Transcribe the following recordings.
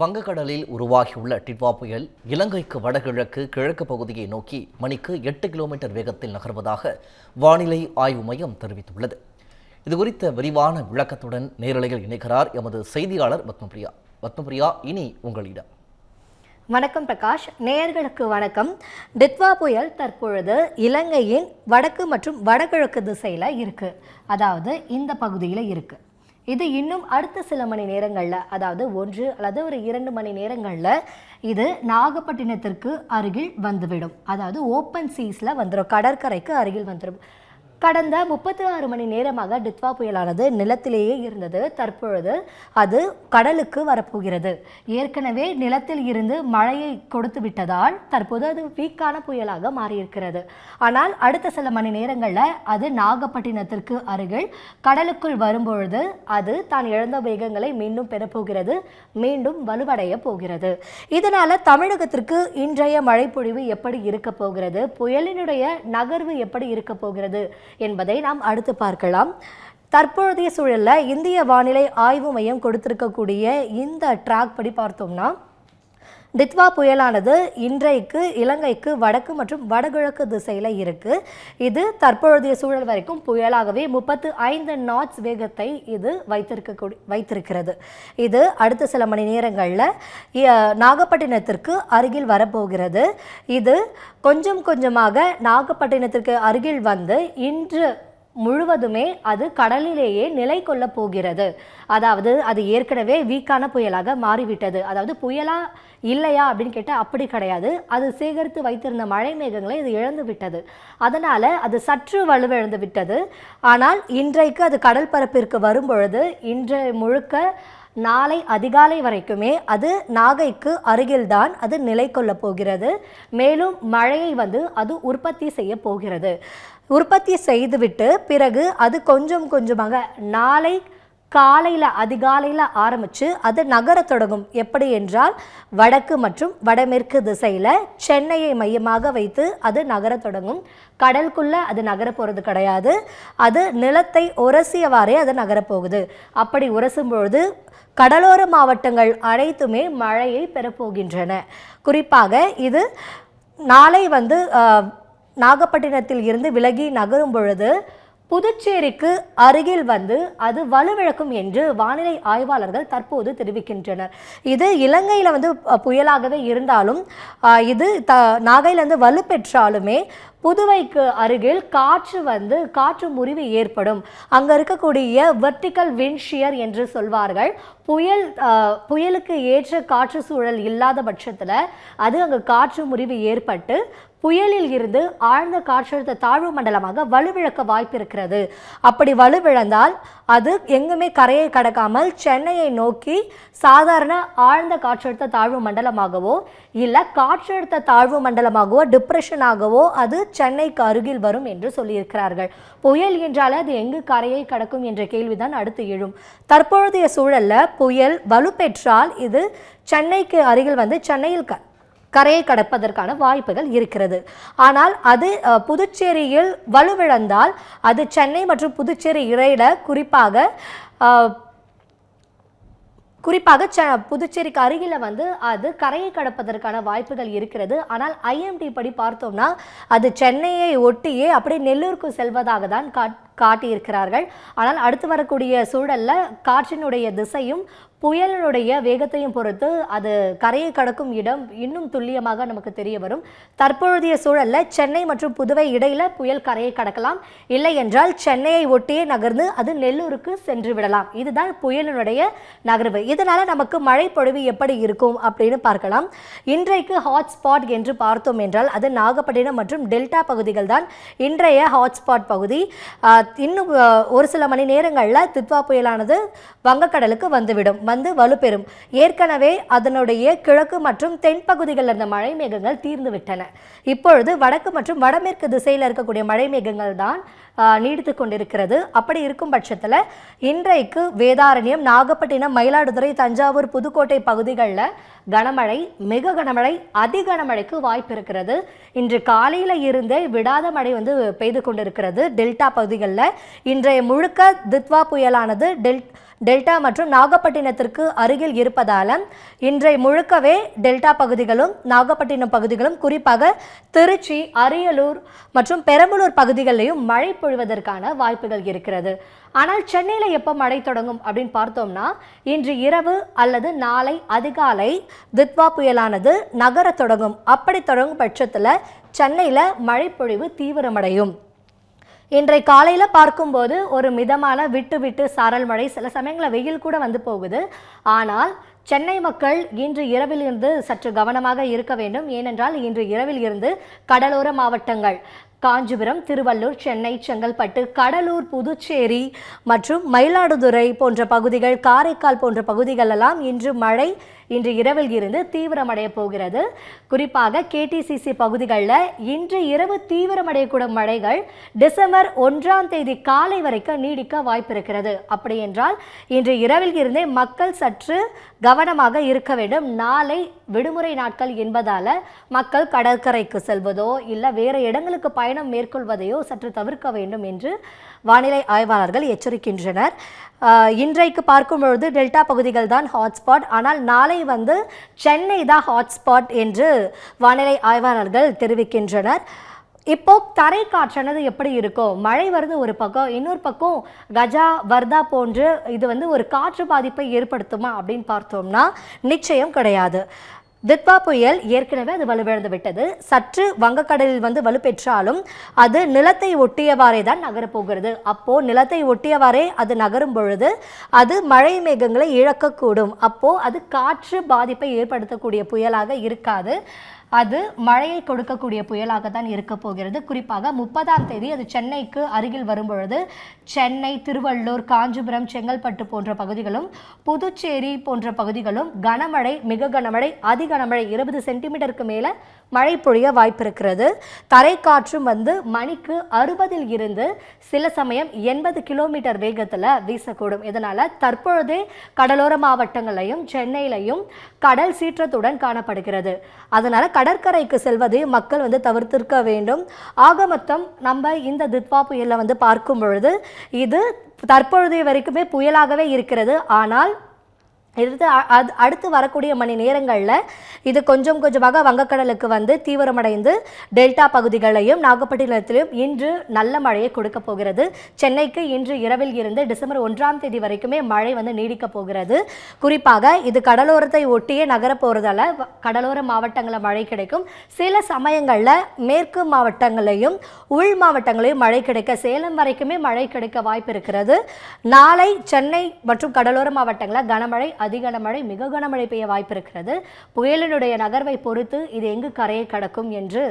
வங்கக்கடலில் உருவாகியுள்ள டிட்வா புயல் இலங்கைக்கு வடகிழக்கு கிழக்கு பகுதியை நோக்கி மணிக்கு எட்டு கிலோமீட்டர் வேகத்தில் நகர்வதாக வானிலை ஆய்வு மையம் தெரிவித்துள்ளது. இதுகுறித்த விரிவான விளக்கத்துடன் நேரலையில் இணைகிறார் எமது செய்தியாளர் பத்மபிரியா. பத்மபிரியா இனி உங்களிடம். வணக்கம் பிரகாஷ். நேயர்களுக்கு வணக்கம். டித்வா புயல் தற்பொழுது இலங்கையின் வடக்கு மற்றும் வடகிழக்கு திசையில் இருக்கு. அதாவது இந்த பகுதியில் இருக்குது இது இன்னும் அடுத்த சில மணி நேரங்களில் அதாவது ஒன்று அல்லது ஒரு இரண்டு மணி நேரங்களில் இது நாகப்பட்டினத்திற்கு அருகில் வந்துவிடும். அதாவது ஓப்பன் சீஸில் வந்துடும் கடற்கரைக்கு அருகில் வந்துடும் கடந்த முப்பத்தி ஆறு மணி நேரமாக டித்வா புயலானது நிலத்திலேயே இருந்தது. தற்பொழுது அது கடலுக்கு வரப்போகிறது. ஏற்கனவே நிலத்தில் இருந்து மழையை கொடுத்து விட்டதால் தற்போது அது வீக்கான புயலாக மாறியிருக்கிறது. ஆனால் அடுத்த சில மணி நேரங்களில் அது நாகப்பட்டினத்திற்கு அருகில் கடலுக்குள் வரும்பொழுது அது தான் இழந்த வேகங்களை மீண்டும் பெறப்போகிறது மீண்டும் வலுவடைய போகிறது. இதனால தமிழகத்திற்கு இன்றைய மழைப்பொழிவு எப்படி இருக்க போகிறது? புயலினுடைய நகர்வு எப்படி இருக்க போகிறது? என்பதை நாம் அடுத்து பார்க்கலாம். தற்பொழுதைய சூழல்ல இந்திய வானிலை ஆய்வு மையம் கொடுத்திருக்கக்கூடிய இந்த ட்ராக் படி பார்த்தோம்னா டித்வா புயலானது இன்றைக்கு இலங்கைக்கு வடக்கு மற்றும் வடகிழக்கு திசையில் இருக்கு. இது தற்பொழுதைய சூழல் வரைக்கும் புயலாகவே முப்பத்து ஐந்து நாட்ஸ் வேகத்தை இது வைத்திருக்க வைத்திருக்கிறது. இது அடுத்த சில மணி நேரங்களில் நாகப்பட்டினத்திற்கு அருகில் வரப்போகிறது. இது கொஞ்சம் கொஞ்சமாக நாகப்பட்டினத்திற்கு அருகில் வந்து இன்று முழுவதுமே அது கடலிலேயே நிலை கொள்ள போகிறது. அதாவது அது ஏற்கனவே வீக்கான புயலாக மாறிவிட்டது. அதாவது புயலா இல்லையா அப்படின்னு கேட்டால் அப்படி கிடையாது. அது சேகரித்து வைத்திருந்த மழை மேகங்களை இது இழந்து விட்டது. அதனால் அது சற்று வலுவிழந்து விட்டது. ஆனால் இன்றைக்கு அது கடல் பரப்பிற்கு வரும்பொழுது இன்று முழுக்க நாளை அதிகாலை வரைக்குமே அது நாகைக்கு அருகில்தான் அது நிலை கொள்ளப் போகிறது. மேலும் மழையை வந்து அது உற்பத்தி செய்ய போகிறது. உற்பத்தி செய்துவிட்டு பிறகு அது கொஞ்சம் கொஞ்சமாக நாளை காலையில் அதிகாலையில் ஆரம்பித்து அது நகரத் தொடங்கும். எப்படி என்றால் வடக்கு மற்றும் வடமேற்கு திசையில் சென்னையை மையமாக வைத்து அது நகரத் தொடங்கும். கடலுக்குள்ளே அது நகர போகிறது கிடையாது. அது நிலத்தை உரசியவாறே அது நகரப்போகுது அப்படி உரசும் பொழுது கடலோர மாவட்டங்கள் அனைத்துமே மழையை பெறப்போகின்றன குறிப்பாக இது நாளை வந்து நாகப்பட்டினத்தில் இருந்து விலகி நகரும் பொழுது புதுச்சேரிக்கு அருகில் வந்து அது வலுவிழக்கும் என்று வானிலை ஆய்வாளர்கள் தற்போது தெரிவிக்கின்றனர். இது இலங்கையில் வந்து புயலாகவே இருந்தாலும் இது த நாகையிலேருந்து வலுப்பெற்றாலுமே புதுவைக்கு அருகில் காற்று வந்து காற்று முறிவு ஏற்படும். அங்கே இருக்கக்கூடிய வெர்டிக்கல் வின்ஷியர் என்று சொல்வார்கள். புயல் புயலுக்கு ஏற்ற காற்று சூழல் இல்லாத பட்சத்தில் அது அங்கே காற்று முறிவு ஏற்பட்டு புயலில் இருந்து ஆழ்ந்த காற்றழுத்த தாழ்வு மண்டலமாக வலுவிழக்க வாய்ப்பு இருக்கிறது அப்படி வலுவிழந்தால் அது எங்குமே கரையை கடக்காமல் சென்னையை நோக்கி சாதாரண ஆழ்ந்த காற்றழுத்த தாழ்வு மண்டலமாகவோ இல்லை காற்றழுத்த தாழ்வு மண்டலமாகவோ டிப்ரெஷனாகவோ அது சென்னைக்கு அருகில் வரும் என்று சொல்லியிருக்கிறார்கள். புயல் என்றாலே அது எங்கு கரையை கடக்கும் என்ற கேள்விதான் அடுத்து எழும். தற்பொழுதைய சூழலில் புயல் வலுப்பெற்றால் இது சென்னைக்கு அருகில் வந்து சென்னையில் க கரையை கடப்பதற்கான வாய்ப்புகள் இருக்கிறது. ஆனால் அது புதுச்சேரியில் வலுவிழந்தால் அது சென்னை மற்றும் புதுச்சேரி இடையில குறிப்பாக குறிப்பாக ச புதுச்சேரிக்கு அருகில் வந்து அது கரையை கடப்பதற்கான வாய்ப்புகள் இருக்கிறது. ஆனால் ஐஎம்டி படி பார்த்தோம்னா அது சென்னையை ஒட்டியே அப்படியே நெல்லூருக்கு செல்வதாக தான் காட் காட்டியிருக்கிறார்கள். ஆனால் அடுத்து வரக்கூடிய சூழலில் காற்றினுடைய திசையும் புயலினுடைய வேகத்தையும் பொறுத்து அது கரையை கடக்கும் இடம் இன்னும் துல்லியமாக நமக்கு தெரிய வரும். தற்பொழுதைய சூழலில் சென்னை மற்றும் புதுவை இடையில புயல் கரையை கடக்கலாம். இல்லை என்றால் சென்னையை ஒட்டியே நகர்ந்து அது நெல்லூருக்கு சென்று விடலாம். இதுதான் புயலினுடைய நகர்வு. இதனால நமக்கு மழை பொழிவு எப்படி இருக்கும் அப்படின்னு பார்க்கலாம். இன்றைக்கு ஹாட்ஸ்பாட் என்று பார்த்தோம் என்றால் அது நாகப்பட்டினம் மற்றும் டெல்டா பகுதிகள் தான் இன்றைய ஹாட்ஸ்பாட் பகுதி. இன்னும் ஒரு சில மணி நேரங்களில் தித்வா புயலானது வங்கக்கடலுக்கு வந்துவிடும் வந்து வலுப்பெறும். ஏற்கனவே அதனுடைய கிழக்கு மற்றும் தென்பகுதிகளில் இருந்த மழை மேகங்கள் தீர்ந்து விட்டன. இப்பொழுது வடக்கு மற்றும் வடமேற்கு திசையில் இருக்கக்கூடிய மழை மேகங்கள் தான் நீடித்து கொண்டிருக்கிறது. அப்படி இருக்கும் பட்சத்தில் இன்றைக்கு வேதாரண்யம் நாகப்பட்டினம் மயிலாடுதுறை தஞ்சாவூர் புதுக்கோட்டை பகுதிகளில் கனமழை மிக கனமழை அதி கனமழைக்கு வாய்ப்பு இருக்கிறது இன்று காலையில் இருந்தே விடாத மழை வந்து பெய்து கொண்டிருக்கிறது. டெல்டா பகுதிகளில் பகுதிகளில் இன்றைய முழுக்க தித்வா புயலானது டெல் டெல்டா மற்றும் நாகப்பட்டினத்திற்கு அருகில் இருப்பதால இன்றைய முழுக்கவே டெல்டா பகுதிகளும் நாகப்பட்டினம் பகுதிகளும் குறிப்பாக திருச்சி அரியலூர் மற்றும் பெரம்பலூர் பகுதிகளிலையும் மழை பொழிவதற்கான வாய்ப்புகள் இருக்கிறது. ஆனால் சென்னையில் எப்போ மழை தொடங்கும் அப்படின்னு பார்த்தோம்னா இன்று இரவு அல்லது நாளை அதிகாலை தித்வா புயலானது நகரத் தொடங்கும். அப்படி தொடங்கும் பட்சத்தில் சென்னையில் மழைப்பொழிவு தீவிரமடையும். இன்றை காலையில் பார்க்கும்போது ஒரு மிதமான விட்டு விட்டு சாரல் மழை. சில சமயங்களில் வெயில் கூட வந்து போகுது. ஆனால் சென்னை மக்கள் இன்று இரவில் இருந்து சற்று கவனமாக இருக்க வேண்டும். ஏனென்றால் இன்று இரவில் இருந்து கடலோர மாவட்டங்கள் காஞ்சிபுரம் திருவள்ளூர் சென்னை செங்கல்பட்டு கடலூர் புதுச்சேரி மற்றும் மயிலாடுதுறை போன்ற பகுதிகள் காரைக்கால் போன்ற பகுதிகள் எல்லாம் இன்று மழை இன்று இரவில் இருந்து தீவிரமடைய போகிறது. குறிப்பாக கேடிசிசி பகுதிகளில் இன்று இரவு தீவிரமடையக்கூடிய மழைகள் டிசம்பர் ஒன்றாம் தேதி காலை வரைக்கும் நீடிக்க வாய்ப்பு இருக்கிறது அப்படி என்றால் இன்று இரவில் இருந்தே மக்கள் சற்று கவனமாக இருக்க வேண்டும். நாளை விடுமுறை நாட்கள் என்பதால் மக்கள் கடற்கரைக்கு செல்வதோ இல்லை வேறு இடங்களுக்கு பயணம் மேற்கொள்வதையோ சற்று தவிர்க்க வேண்டும் என்று வானிலை ஆய்வாளர்கள் எச்சரிக்கின்றனர். இன்றைக்கு பார்க்கும் பொழுது டெல்டா பகுதிகள் தான் ஹாட்ஸ்பாட் ஆனால் நாளை வந்து சென்னை தான் ஹாட்ஸ்பாட் என்று வானிலை ஆய்வாளர்கள் தெரிவிக்கின்றனர். இப்போ தரை காற்றானது எப்படி இருக்கும் மழை வருது ஒரு பக்கம் இன்னொரு பக்கம் கஜா வர்தா போன்று இது வந்து ஒரு காற்று பாதிப்பை ஏற்படுத்துமா அப்படின்னு பார்த்தோம்னா நிச்சயம் கிடையாது. தித்வா புயல் ஏற்கனவே அது வலுவிழந்து விட்டது. சற்று வங்கக்கடலில் வந்து வலுப்பெற்றாலும் அது நிலத்தை ஒட்டியவாறே தான் நகரப்போகிறது. அப்போ நிலத்தை ஒட்டியவாறே அது நகரும் பொழுது அது மழை மேகங்களை இழக்கக்கூடும். அப்போ அது காற்று பாதிப்பை ஏற்படுத்தக்கூடிய புயலாக இருக்காது. அது மழையை கொடுக்கக்கூடிய புயலாக தான் இருக்க போகிறது. குறிப்பாக முப்பதாம் தேதி அது சென்னைக்கு அருகில் வரும்பொழுது சென்னை திருவள்ளூர் காஞ்சிபுரம் செங்கல்பட்டு போன்ற பகுதிகளும் புதுச்சேரி போன்ற பகுதிகளும் கனமழை மிக கனமழை அதி கனமழை இருபது சென்டிமீட்டருக்கு மேலே மழை பொழிய வாய்ப்பிருக்கிறது. தரைக்காற்றும் வந்து மணிக்கு அறுபதில் இருந்து சில சமயம் எண்பது கிலோமீட்டர் வேகத்தில் வீசக்கூடும். இதனால் தற்பொழுதே கடலோர மாவட்டங்களையும் சென்னையிலையும் கடல் சீற்றத்துடன் காணப்படுகிறது. அதனால் கடற்கரைக்கு செல்வதை மக்கள் வந்து தவிர்த்திருக்க வேண்டும். ஆக மொத்தம் நம்ம இந்த தித்வா புயலை வந்து பார்க்கும் பொழுது இது தற்பொழுதைய வரைக்குமே புயலாகவே இருக்கிறது. ஆனால் எடுத்து அது அடுத்து வரக்கூடிய மணி நேரங்களில் இது கொஞ்சம் கொஞ்சமாக வங்கக்கடலுக்கு வந்து தீவிரமடைந்து டெல்டா பகுதிகளையும் நாகப்பட்டினத்திலும் இன்று நல்ல மழையை கொடுக்க போகிறது. சென்னைக்கு இன்று இரவில் இருந்து டிசம்பர் ஒன்றாம் தேதி வரைக்குமே மழை வந்து நீடிக்க போகிறது. குறிப்பாக இது கடலோரத்தை ஒட்டியே நகர போகிறதால வ- கடலோர மாவட்டங்களில் மழை கிடைக்கும். சில சமயங்களில் மேற்கு மாவட்டங்களையும் உள் மாவட்டங்களையும் மழை கிடைக்க சேலம் வரைக்குமே மழை கிடைக்க வாய்ப்பு இருக்கிறது. நாளை சென்னை மற்றும் கடலோர மாவட்டங்களில் கனமழை அதி கனமழை மிக கனமழை பெய்ய வாய்ப்பு இருக்கிறது புயலினுடைய நகர்வை பொறுத்து இது எங்கு கரையை கடக்கும் என்று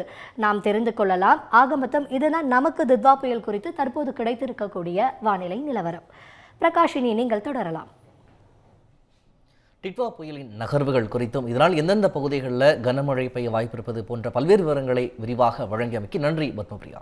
நாம் தெரிந்து கொள்ளலாம். ஆக மொத்தம் இதுதான் நமக்கு தித்வா புயல் குறித்து தற்போது கிடைத்திருக்கக்கூடிய வானிலை நிலவரம். பிரகாஷினி நீங்கள் தொடரலாம். டிட்வா புயலின் நகர்வுகள் குறித்தும் இதனால் எந்தெந்த பகுதிகளில் கனமழை பெய்ய வாய்ப்பிருப்பது போன்ற பல்வேறு விவரங்களை விரிவாக வழங்கியமைக்கு நன்றி பத்மபிரியா.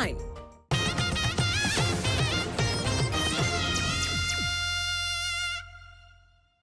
nine